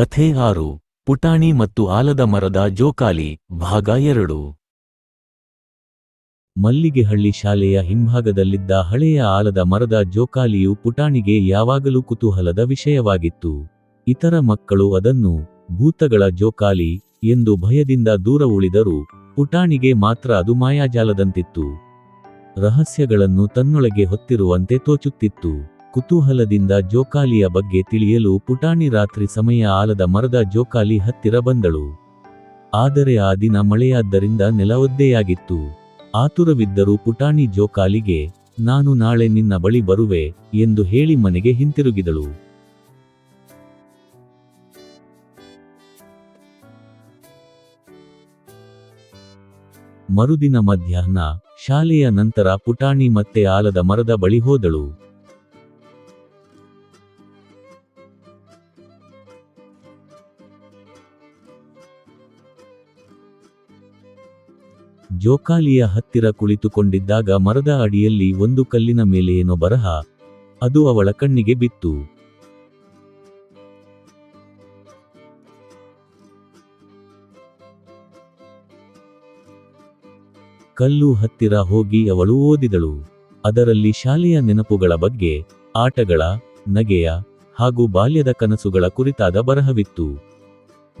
ಕಥೆ ಆರು, ಪುಟಾಣಿ ಮತ್ತು ಆಲದ ಮರದ ಜೋಕಾಲಿ, ಭಾಗ ಎರಡು. ಮಲ್ಲಿಗೆಹಳ್ಳಿ ಶಾಲೆಯ ಹಿಂಭಾಗದಲ್ಲಿದ್ದ ಹಳೆಯ ಆಲದ ಮರದ ಜೋಕಾಲಿಯು ಪುಟಾಣಿಗೆ ಯಾವಾಗಲೂ ಕುತೂಹಲದ ವಿಷಯವಾಗಿತ್ತು. ಇತರ ಮಕ್ಕಳು ಅದನ್ನು, ಭೂತಗಳ ಜೋಕಾಲಿ, ಎಂದು ಭಯದಿಂದ ದೂರ ಉಳಿದರೂ, ಪುಟಾಣಿಗೆ ಮಾತ್ರ ಅದು ಮಾಯಾಜಾಲದಂತಿತ್ತು. ರಹಸ್ಯಗಳನ್ನು ತನ್ನೊಳಗೆ ಹೊತ್ತಿರುವಂತೆ ತೋಚುತ್ತಿತ್ತು. ಕುತೂಹಲದಿಂದ ಜೋಕಾಲಿಯ ಬಗ್ಗೆ ತಿಳಿಯಲು ಪುಟಾಣಿ ರಾತ್ರಿ ಸಮಯ ಆಲದ ಮರದ ಜೋಕಾಲಿ ಹತ್ತಿರ ಬಂದಳು. ಆದರೆ ಆ ದಿನ ಮಳೆಯಾದ್ದರಿಂದ ನೆಲವದ್ದೆಯಾಗಿತ್ತು. ಆತುರವಿದ್ದರೂ ಪುಟಾಣಿ ಜೋಕಾಲಿಗೆ, ನಾನು ನಾಳೆ ನಿನ್ನ ಬಳಿ ಬರುವೆ ಎಂದು ಹೇಳಿ ಮನೆಗೆ ಹಿಂತಿರುಗಿದಳು. ಮರುದಿನ ಮಧ್ಯಾಹ್ನ, ಶಾಲೆಯ ನಂತರ ಪುಟಾಣಿ ಮತ್ತೆ ಆಲದ ಮರದ ಬಳಿ ಹೋದಳು. ಜೋಕಾಲಿಯ ಹತ್ತಿರ ಕುಳಿತುಕೊಂಡಿದ್ದಾಗ ಮರದ ಅಡಿಯಲ್ಲಿ ಒಂದು ಕಲ್ಲಿನ ಮೇಲೆ ಏನೋ ಬರಹ, ಅದು ಅವಳ ಕಣ್ಣಿಗೆ ಬಿತ್ತು. ಕಲ್ಲು ಹತ್ತಿರ ಹೋಗಿ ಅವಳು ಓದಿದಳು. ಅದರಲ್ಲಿ ಶಾಲೆಯ ನೆನಪುಗಳ ಬಗ್ಗೆ, ಆಟಗಳ, ನಗೆಯ ಹಾಗೂ ಬಾಲ್ಯದ ಕನಸುಗಳ ಕುರಿತಾದ ಬರಹವಿತ್ತು.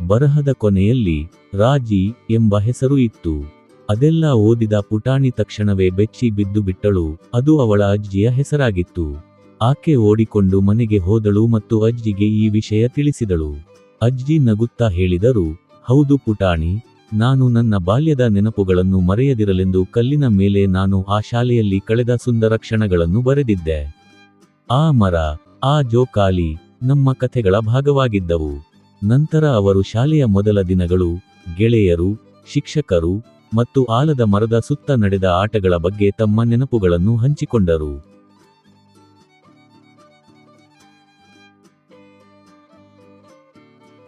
ಬರಹದ ಕೊನೆಯಲ್ಲಿ, ರಾಜಿ ಎಂಬ ಹೆಸರು ಇತ್ತು. ಅದೆಲ್ಲ ಓದಿದ ಪುಟಾಣಿ ತಕ್ಷಣವೇ ಬೆಚ್ಚಿ ಬಿದ್ದು ಬಿಟ್ಟಳು. ಅದು ಅವಳ ಅಜ್ಜಿಯ ಹೆಸರಾಗಿತ್ತು. ಆಕೆ ಓಡಿಕೊಂಡು ಮನೆಗೆ ಹೋದಳು ಮತ್ತು ಅಜ್ಜಿಗೆ ಈ ವಿಷಯ ತಿಳಿಸಿದಳು. ಅಜ್ಜಿ ನಗುತ್ತಾ ಹೇಳಿದರು, ಹೌದು ಪುಟಾಣಿ, ನಾನು ನನ್ನ ಬಾಲ್ಯದ ನೆನಪುಗಳನ್ನು ಮರೆಯದಿರಲೆಂದು ಕಲ್ಲಿನ ಮೇಲೆ ನಾನು ಆ ಶಾಲೆಯಲ್ಲಿ ಕಳೆದ ಸುಂದರ ಕ್ಷಣಗಳನ್ನು ಬರೆದಿದ್ದೆ. ಆ ಮರ, ಆ ಜೋಕಾಲಿ, ನಮ್ಮ ಕಥೆಗಳ ಭಾಗವಾಗಿದ್ದವು. ನಂತರ ಅವರು ಶಾಲೆಯ ಮೊದಲ ದಿನಗಳು, ಗೆಳೆಯರು, ಶಿಕ್ಷಕರು ಮತ್ತು ಆಲದ ಮರದ ಸುತ್ತ ನಡೆದ ಆಟಗಳ ಬಗ್ಗೆ ತಮ್ಮ ನೆನಪುಗಳನ್ನು ಹಂಚಿಕೊಂಡರು.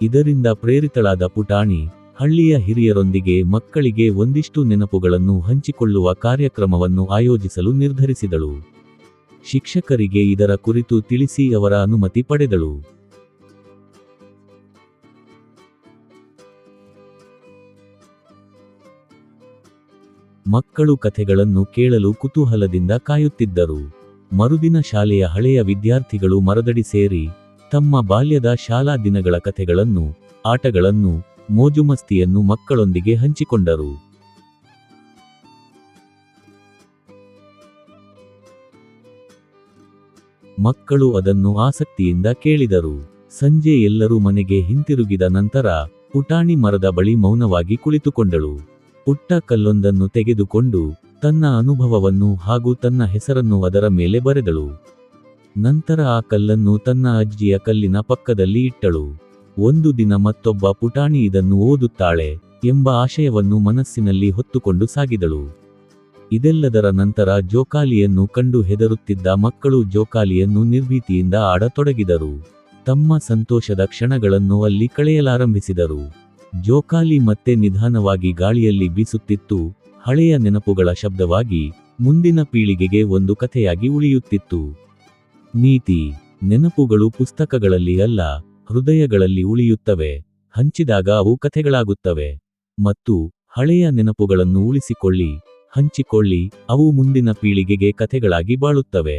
ಇದರಿಂದ ಪ್ರೇರಿತಳಾದ ಪುಟಾಣಿ, ಹಳ್ಳಿಯ ಹಿರಿಯರೊಂದಿಗೆ ಮಕ್ಕಳಿಗೆ ಒಂದಿಷ್ಟು ನೆನಪುಗಳನ್ನು ಹಂಚಿಕೊಳ್ಳುವ ಕಾರ್ಯಕ್ರಮವನ್ನು ಆಯೋಜಿಸಲು ನಿರ್ಧರಿಸಿದಳು. ಶಿಕ್ಷಕರಿಗೆ ಇದರ ಕುರಿತು ತಿಳಿಸಿ ಅವರ ಅನುಮತಿ ಪಡೆದಳು. ಮಕ್ಕಳು ಕಥೆಗಳನ್ನು ಕೇಳಲು ಕುತೂಹಲದಿಂದ ಕಾಯುತ್ತಿದ್ದರು. ಮರುದಿನ ಶಾಲೆಯ ಹಳೆಯ ವಿದ್ಯಾರ್ಥಿಗಳು ಮರದಡಿ ಸೇರಿ ತಮ್ಮ ಬಾಲ್ಯದ ಶಾಲಾ ದಿನಗಳ ಕಥೆಗಳನ್ನು, ಆಟಗಳನ್ನು, ಮೋಜುಮಸ್ತಿಯನ್ನು ಮಕ್ಕಳೊಂದಿಗೆ ಹಂಚಿಕೊಂಡರು. ಮಕ್ಕಳು ಅದನ್ನು ಆಸಕ್ತಿಯಿಂದ ಕೇಳಿದರು. ಸಂಜೆ ಎಲ್ಲರೂ ಮನೆಗೆ ಹಿಂತಿರುಗಿದ ನಂತರ, ಪುಟಾಣಿ ಮರದ ಬಳಿ ಮೌನವಾಗಿ ಕುಳಿತುಕೊಂಡಳು. ಪುಟ್ಟ ಕಲ್ಲೊಂದನ್ನು ತೆಗೆದುಕೊಂಡು ತನ್ನ ಅನುಭವವನ್ನು ಹಾಗೂ ತನ್ನ ಹೆಸರನ್ನು ಅದರ ಮೇಲೆ ಬರೆದಳು. ನಂತರ ಆ ಕಲ್ಲನ್ನು ತನ್ನ ಅಜ್ಜಿಯ ಕಲ್ಲಿನ ಪಕ್ಕದಲ್ಲಿ ಇಟ್ಟಳು. ಒಂದು ದಿನ ಮತ್ತೊಬ್ಬ ಪುಟಾಣಿ ಇದನ್ನು ಓದುತ್ತಾಳೆ ಎಂಬ ಆಶಯವನ್ನು ಮನಸ್ಸಿನಲ್ಲಿ ಹೊತ್ತುಕೊಂಡು ಸಾಗಿದಳು. ಇದೆಲ್ಲದರ ನಂತರ ಜೋಕಾಲಿಯನ್ನು ಕಂಡು ಹೆದರುತ್ತಿದ್ದ ಮಕ್ಕಳು ಜೋಕಾಲಿಯನ್ನು ನಿರ್ಭೀತಿಯಿಂದ ಆಡತೊಡಗಿದರು. ತಮ್ಮ ಸಂತೋಷದ ಕ್ಷಣಗಳನ್ನು ಅಲ್ಲಿ ಕಳೆಯಲಾರಂಭಿಸಿದರು. ಜೋಕಾಲಿ ಮತ್ತೆ ನಿಧಾನವಾಗಿ ಗಾಳಿಯಲ್ಲಿ ಬೀಸುತ್ತಿತ್ತು, ಹಳೆಯ ನೆನಪುಗಳ ಶಬ್ದವಾಗಿ ಮುಂದಿನ ಪೀಳಿಗೆಗೆ ಒಂದು ಕಥೆಯಾಗಿ ಉಳಿಯುತ್ತಿತ್ತು. ನೀತಿ, ನೆನಪುಗಳು ಪುಸ್ತಕಗಳಲ್ಲಿ ಅಲ್ಲ, ಹೃದಯಗಳಲ್ಲಿ ಉಳಿಯುತ್ತವೆ, ಹಂಚಿದಾಗ ಅವು ಕಥೆಗಳಾಗುತ್ತವೆ. ಮತ್ತು ಹಳೆಯ ನೆನಪುಗಳನ್ನು ಉಳಿಸಿಕೊಳ್ಳಿ, ಹಂಚಿಕೊಳ್ಳಿ, ಅವು ಮುಂದಿನ ಪೀಳಿಗೆಗೆ ಕಥೆಗಳಾಗಿ ಬಾಳುತ್ತವೆ.